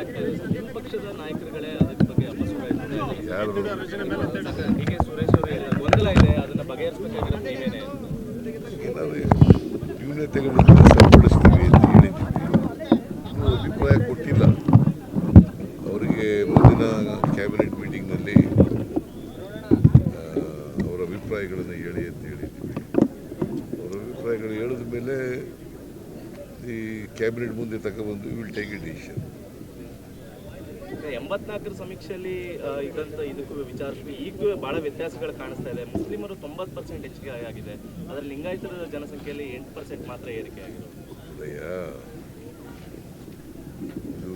ಆಗ್ತಾ ಇದೆ ಪಕ್ಷದ ನಾಯಕರುಗಳೇ ಅದರ ಬಗ್ಗೆ ಸುರೇಶ್ ಅವರು ಗೊಂದಲ ಇದೆ ಅದನ್ನ ಬಗೆಹರಿಸಬೇಕಾಗಿರೋದು ನೀವೇನೆ ಏನಾದ್ರು ನ್ಯೂನತೆಗಳನ್ನು ಸರಿಪಡಿಸ್ತೀವಿ ಅಂತ ಹೇಳಿದ್ದೀವಿ. ಇನ್ನೂ ಅಭಿಪ್ರಾಯ ಕೊಟ್ಟಿಲ್ಲ. ಅವರಿಗೆ ಮುಂದಿನ ಕ್ಯಾಬಿನೆಟ್ ಮೀಟಿಂಗ್ನಲ್ಲಿ ಅವರ ಅಭಿಪ್ರಾಯಗಳನ್ನು ಹೇಳಿ ಅಂತ ಹೇಳಿದ್ದೀವಿ. ಅವರ ಅಭಿಪ್ರಾಯಗಳು ಹೇಳಿದ ಮೇಲೆ ಈ ಕ್ಯಾಬಿನೆಟ್ ಮುಂದೆ ತಗೊಬಂದು ವಿಲ್ ಟೇಕ್ ಎ ಡಿಸಿಷನ್ ಎಂಬತ್ನಾಲ್ಕರ ಸಮೀಕ್ಷೆಯಲ್ಲಿ ಇದ್ದಂಥ ಇದಕ್ಕೂ ವಿಚಾರಕ್ಕೂ ಈಗೂ ಭಾಳ ವ್ಯತ್ಯಾಸಗಳು ಕಾಣಿಸ್ತಾ ಇದೆ. ಮುಸ್ಲಿಮರು ತೊಂಬತ್ತು ಪರ್ಸೆಂಟ್ ಹೆಚ್ಚಿಗೆ ಆಗಿದೆ. ಅದರಲ್ಲಿ ಲಿಂಗಾಯತರ ಜನಸಂಖ್ಯೆಯಲ್ಲಿ ಎಂಟು ಪರ್ಸೆಂಟ್ ಮಾತ್ರ ಏರಿಕೆ ಆಗಿದೆ ಅಯ್ಯ ಇದು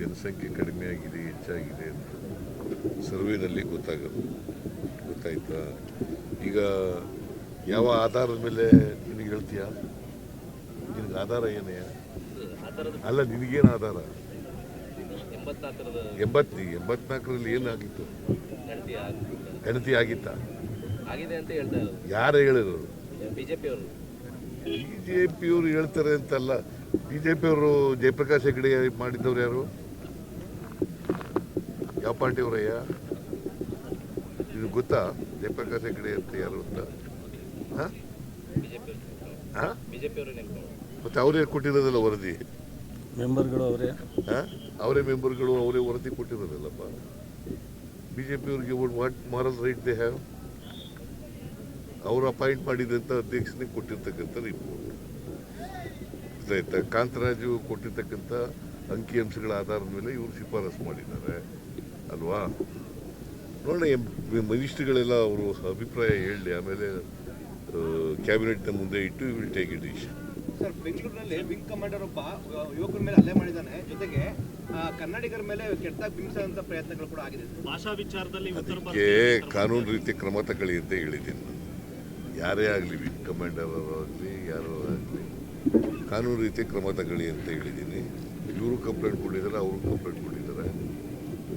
ಜನಸಂಖ್ಯೆ ಕಡಿಮೆ ಆಗಿದೆ ಹೆಚ್ಚಾಗಿದೆ ಅಂತ ಸರ್ವೇನಲ್ಲಿ ಗೊತ್ತಾಗೋದು ಗೊತ್ತಾಯ್ತಾ? ಈಗ ಯಾವ ಆಧಾರದ ಮೇಲೆ ನಿನಗೆ ಹೇಳ್ತೀಯಾ? ನಿನಗೆ ಆಧಾರ ಏನೇ? ಅಲ್ಲ ನಿನಗೇನು ಆಧಾರ? ಎಂಬತ್ತು ಎಂಬತ್ನಾಲ್ಕರಲ್ಲಿ ಏನಾಗಿತ್ತು? ಗಣತಿ ಆಗಿತ್ತ? ಯಾರು ಹೇಳಿದ್ರು ಬಿಜೆಪಿ ಅವರು ಬಿ ಜೆ ಹೇಳ್ತಾರೆ ಅಂತಲ್ಲ. ಬಿಜೆಪಿಯವರು ಜಯಪ್ರಕಾಶ್ ಹೆಗಡೆ ಮಾಡಿದ್ದವ್ರು ಯಾರು? ಯಾವ ಪಾರ್ಟಿಯವರಯ್ಯ ಇದು ಗೊತ್ತಾ? ಜಯಪ್ರಕಾಶ್ ಹೆಗಡೆ ಅಂತ ಯಾರು ಅಂತ? ಮತ್ತೆ ಅವರೇ ಕೊಟ್ಟಿರೋದಲ್ಲ ವರದಿ? ಮೆಂಬರ್ಗಳು ಅವರೇ. ಅವರೇ ಮೆಂಬರ್ಗಳು, ಅವರೇ ವರದಿ ಕೊಟ್ಟಿರೋದಿಲ್ಲಪ್ಪ B J ಪಿಯವ್ರಿಗೆ what moral right they have ಅವರು ಅಪಾಯಿಂಟ್ ಮಾಡಿದಂಥ ಅಧ್ಯಕ್ಷನಿಗೆ ಕೊಟ್ಟಿರ್ತಕ್ಕಂಥ ರಿಪೋರ್ಟ್ ಆಯ್ತಾ ಕಾಂತರಾಜು ಕೊಟ್ಟಿರ್ತಕ್ಕಂಥ ಅಂಕಿಅಂಶಗಳ ಆಧಾರದ ಮೇಲೆ ಇವರು ಶಿಫಾರಸು ಮಾಡಿದ್ದಾರೆ, ಅಲ್ವಾ? ನೋಡೋಣ ಮಿನಿಸ್ಟ್ರಿಗಳೆಲ್ಲ ಅವರು ಅಭಿಪ್ರಾಯ ಹೇಳಿ, ಆಮೇಲೆ ಕ್ಯಾಬಿನೆಟ್ನ ಮುಂದೆ ಇಟ್ಟು will take it decision sir ಬೆಂಗಳೂರಿನಲ್ಲಿ ವಿಂಗ್ ಕಮಾಂಡರ್ ಒಬ್ಬ ಯುವಕರ ಮೇಲೆ ಹಲ್ಲೆ ಮಾಡಿದ್ದಾನೆ. ಜೊತೆಗೆ ಕನ್ನಡಿಗರ ಮೇಲೆ ಕೆಟ್ಟದಾಗಿ ಬಿಂಬಿಸುವಂತ ಪ್ರಯತ್ನಗಳು ಕೂಡ ಆಗಿದೆ ಭಾಷಾ ವಿಚಾರದಲ್ಲಿ ಅದಕ್ಕೆ ಕಾನೂನು ರೀತಿ ಕ್ರಮ ತಗೊಳ್ಳಿ ಅಂತ ಹೇಳಿದ್ದೀನಿ ನಾನು. ಯಾರೇ ಆಗಲಿ ವಿಂಗ್ ಕಮಾಂಡರ್ ಆಗಲಿ ಯಾರೋ ಆಗಲಿ ಕಾನೂನು ರೀತಿ ಕ್ರಮ ತಗೊಳ್ಳಿ ಅಂತ ಹೇಳಿದ್ದೀನಿ. ಇವರು ಕಂಪ್ಲೇಂಟ್ ಕೊಟ್ಟಿದ್ದಾರೆ ಅವರು ಕಂಪ್ಲೇಂಟ್ ಕೊಟ್ಟಿದ್ದಾರೆ.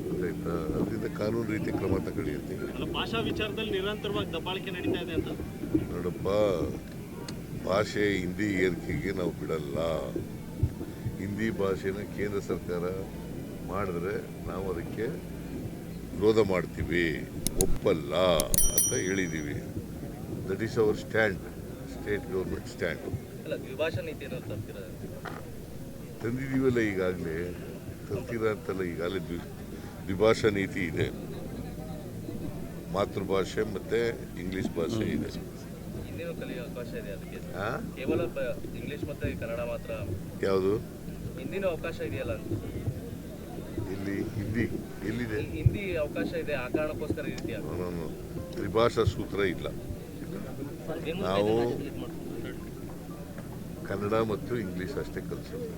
ಗೊತ್ತಾಯ್ತಾ ಅದರಿಂದ ಕಾನೂನು ರೀತಿ ಕ್ರಮ ತಗೊಳ್ಳಿ ಅಂತ ಹೇಳಿ ಭಾಷಾ ವಿಚಾರದಲ್ಲಿ ನಿರಂತರವಾಗಿ ದಬ್ಬಾಳಿಕೆ ನಡೀತಾ ಇದೆ ಅಂತ? ನೋಡಪ್ಪ ಭಾಷೆ ಹಿಂದಿ ಏರಿಕೆಗೆ ನಾವು ಬಿಡಲ್ಲ. ಹಿಂದಿ ಭಾಷೆನ ಕೇಂದ್ರ ಸರ್ಕಾರ ಮಾಡಿದ್ರೆ ನಾವು ಅದಕ್ಕೆ ವಿರೋಧ ಮಾಡ್ತೀವಿ. ಒಪ್ಪಲ್ಲ ಅಂತ ಹೇಳಿದ್ದೀವಿ that is our stand state government stand ತಂದಿದ್ದೀವಲ್ಲ ಈಗಾಗಲೇ. ತರ್ತೀರಾ ಅಂತಲ್ಲ ಈಗಾಗಲೇ ದ್ವಿ ದ್ವಿಭಾಷಾ ನೀತಿ ಇದೆ. ಮಾತೃಭಾಷೆ ಮತ್ತು ಇಂಗ್ಲೀಷ್ ಭಾಷೆ ಇದೆ. ಹಿಂದಿನೂ ಕಲಿಯೋ ಅವಕಾಶ ಇದೆ ಅದಕ್ಕೆ? ಕೇವಲ ಇಂಗ್ಲಿಷ್ ಮತ್ತೆ ಕನ್ನಡ ಮಾತ್ರ. ಯಾವುದು? ಹಿಂದಿನೂ ಅವಕಾಶ ಇದೆಯಲ್ಲ ಇಲ್ಲಿ ಹಿಂದಿ ಎಲ್ಲಿದೆ? ಹಿಂದಿ ಅವಕಾಶ ಇದೆ ಆ ಕಾರಣಕ್ಕೋಸ್ಕರ ಇದೆಯಾ. ನಾನು ತ್ರಿಭಾಷಾ ಸೂತ್ರ ಇಲ್ಲ. ನಾವು ಕನ್ನಡ ಮತ್ತು ಇಂಗ್ಲೀಷ್ ಅಷ್ಟೇ ಕಲಿಸೋದು.